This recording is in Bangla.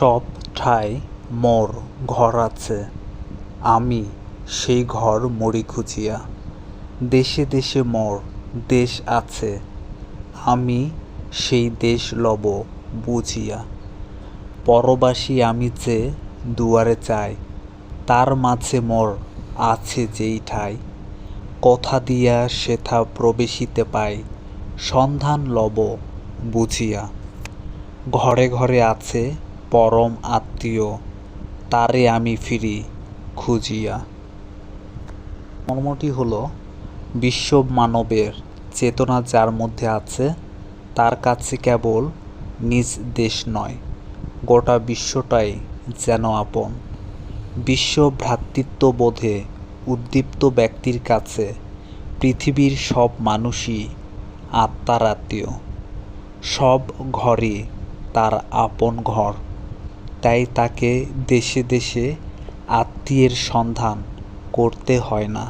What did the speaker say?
সব ঠাঁই মোর ঘর আছে। আমি সেই ঘর মরি খুঁজিয়া। দেশে দেশে মোর দেশ আছে। আমি সেই দেশ লব বুঝিয়া। পরবাসী আমি যে দুয়ারে চাই, তার মাঝে মোর আছে যেই ঠাই। কথা দিয়া সেথা প্রবেশিতে পাই, সন্ধান লব বুঝিয়া। ঘরে ঘরে আছে পরম আত্মীয়, তারে আমি ফিরি খুঁজিয়া। মর্মটি হলো বিশ্ব মানবের চেতনা যার মধ্যে আছে, তার কাছে কেবল নিজ দেশ নয়, গোটা বিশ্বটাই যেন আপন। বিশ্ব ভ্রাতৃত্ববোধে উদ্দীপ্ত ব্যক্তির কাছে পৃথিবীর সব মানুষই আত্মার আত্মীয়। সব ঘরই তার আপন ঘর। তাই তাকে দেশে দেশে আত্মীয়ের সন্ধান করতে হয় না।